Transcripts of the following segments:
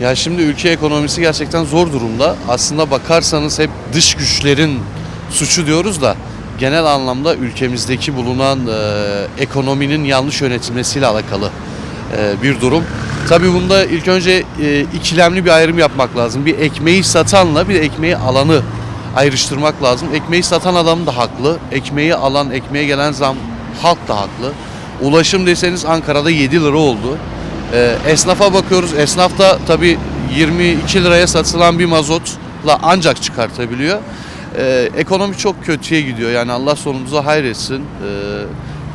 Ya şimdi ülke ekonomisi gerçekten zor durumda. Aslında bakarsanız hep dış güçlerin suçu diyoruz da genel anlamda ülkemizdeki bulunan e, ekonominin yanlış yönetilmesiyle alakalı e, bir durum. Tabii bunda ilk önce e, ikilemli bir ayrım yapmak lazım. Bir ekmeği satanla bir ekmeği alanı ayrıştırmak lazım. Ekmeği satan adam da haklı. Ekmeği alan, ekmeğe gelen zam halk da haklı. Ulaşım deseniz Ankara'da 7 lira oldu. Ee, esnafa bakıyoruz. Esnaf da tabii 22 liraya satılan bir mazotla ancak çıkartabiliyor. Ee, ekonomi çok kötüye gidiyor. Yani Allah sonumuza hayretsin. Ee,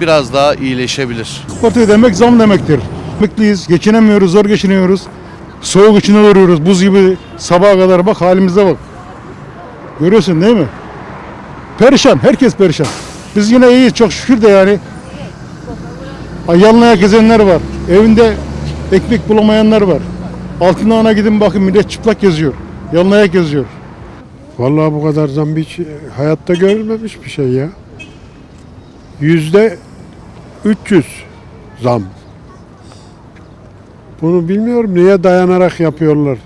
biraz daha iyileşebilir. Parti demek zam demektir. Emekliyiz, geçinemiyoruz, zor geçiniyoruz. Soğuk içinde duruyoruz, buz gibi sabaha kadar bak halimize bak. Görüyorsun değil mi? Perişan, herkes perişan. Biz yine iyiyiz çok şükür de yani. Ay, Yanlaya gezenler var, evinde ekmek bulamayanlar var. Altına ana gidin bakın millet çıplak geziyor. Yanlaya geziyor. Vallahi bu kadar zam hiç hayatta görülmemiş bir şey ya. Yüzde 300 zam. Bunu bilmiyorum niye dayanarak yapıyorlar.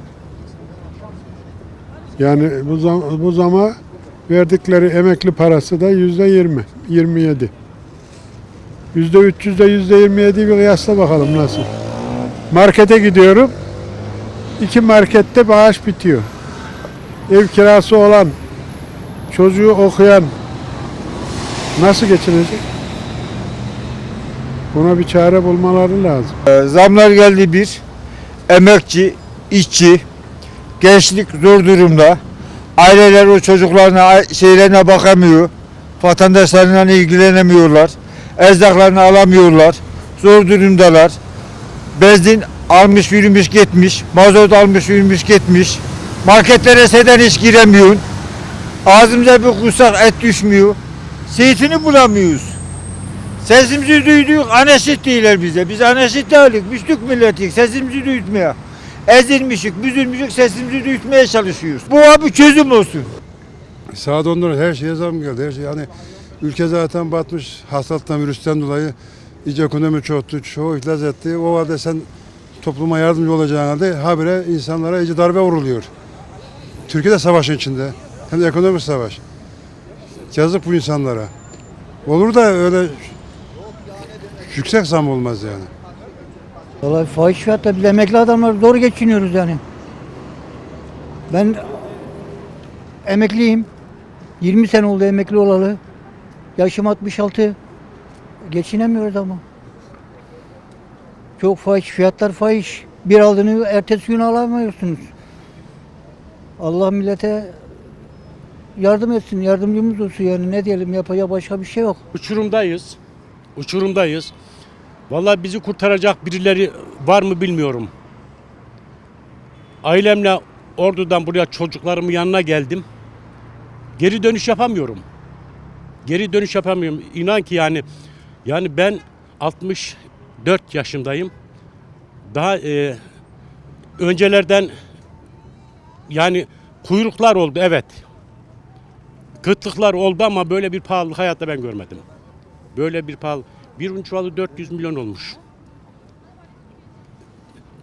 Yani bu, zam, bu zama verdikleri emekli parası da yüzde 20, 27. Yüzde 300 de yüzde 27 bir kıyasla bakalım nasıl. Markete gidiyorum. İki markette bağış bitiyor ev kirası olan, çocuğu okuyan nasıl geçinecek? Buna bir çare bulmaları lazım. Ee, Zamlar geldi bir. Emekçi, işçi, gençlik zor durumda. Aileler o çocuklarına, şeylerine bakamıyor. Vatandaşlarına ilgilenemiyorlar. Erzaklarını alamıyorlar. Zor durumdalar. Benzin almış yürümüş gitmiş. Mazot almış yürümüş gitmiş. Marketlere seden hiç giremiyorsun. Ağzımıza bir kursak et düşmüyor. Zeytini bulamıyoruz. Sesimizi duyduk, aneşit değiller bize. Biz aneşit değiliz, müştük milletiyiz. Sesimizi duyutmaya. Ezilmişik, büzülmüşük, sesimizi duyutmaya çalışıyoruz. Bu abi çözüm olsun. Saat ondan her şeye zam geldi. Her şey yani ülke zaten batmış hastalıktan virüsten dolayı iyice ekonomi çoktu, çoğu iflas etti. O halde sen topluma yardımcı olacağın halde habire insanlara iyice darbe vuruluyor. Türkiye'de savaşın içinde. Hem de ekonomik savaş. Yazık bu insanlara. Olur da öyle yüksek zam olmaz yani. Vallahi fahiş fiyatta biz emekli adamlar zor geçiniyoruz yani. Ben emekliyim. 20 sene oldu emekli olalı. Yaşım 66. Geçinemiyoruz ama. Çok fahiş, fiyatlar fahiş. Bir aldığını ertesi gün alamıyorsunuz. Allah millete yardım etsin, yardımcımız olsun yani ne diyelim yapacağı başka bir şey yok. Uçurumdayız. Uçurumdayız. Vallahi bizi kurtaracak birileri var mı bilmiyorum. Ailemle Ordu'dan buraya çocuklarımın yanına geldim. Geri dönüş yapamıyorum. Geri dönüş yapamıyorum. İnan ki yani yani ben 64 yaşındayım. Daha e, öncelerden yani kuyruklar oldu evet. Kıtlıklar oldu ama böyle bir pahalılık hayatta ben görmedim. Böyle bir pahalı. Bir un çuvalı 400 milyon olmuş.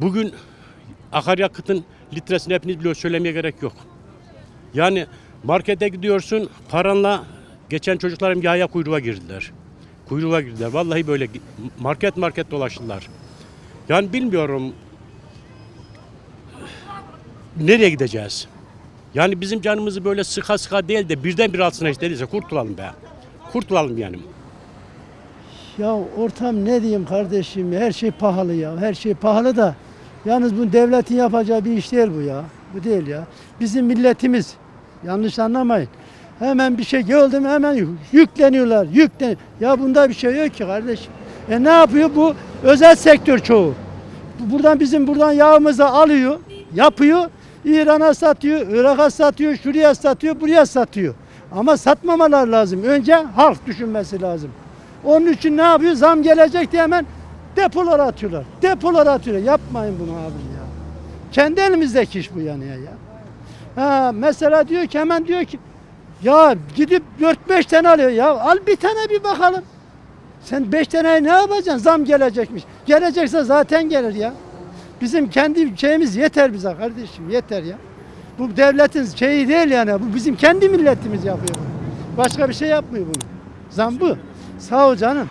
Bugün akaryakıtın litresini hepiniz biliyor söylemeye gerek yok. Yani markete gidiyorsun paranla geçen çocuklarım yaya kuyruğa girdiler. Kuyruğa girdiler. Vallahi böyle market market dolaştılar. Yani bilmiyorum nereye gideceğiz? Yani bizim canımızı böyle sıka sıka değil de birden bir altına istediyse kurtulalım be. Kurtulalım yani. Ya ortam ne diyeyim kardeşim her şey pahalı ya her şey pahalı da yalnız bu devletin yapacağı bir iş değil bu ya bu değil ya bizim milletimiz yanlış anlamayın hemen bir şey gördüm hemen yükleniyorlar yüklen ya bunda bir şey yok ki kardeşim e ne yapıyor bu özel sektör çoğu Bu- buradan bizim buradan yağımızı alıyor yapıyor. İran'a satıyor, Irak'a satıyor, şuraya satıyor, buraya satıyor. Ama satmamalar lazım. Önce halk düşünmesi lazım. Onun için ne yapıyor? Zam gelecek diye hemen depolara atıyorlar. Depolara atıyorlar. Yapmayın bunu abi ya. Kendi elimizdeki iş bu yani ya. Ha, mesela diyor ki hemen diyor ki ya gidip 4-5 tane alıyor. Ya al bir tane bir bakalım. Sen 5 tane ne yapacaksın? Zam gelecekmiş. Gelecekse zaten gelir ya. Bizim kendi şeyimiz yeter bize kardeşim yeter ya. Bu devletin şeyi değil yani. Bu bizim kendi milletimiz yapıyor. Başka bir şey yapmıyor bunu. Zam bu. Sağ ol canım.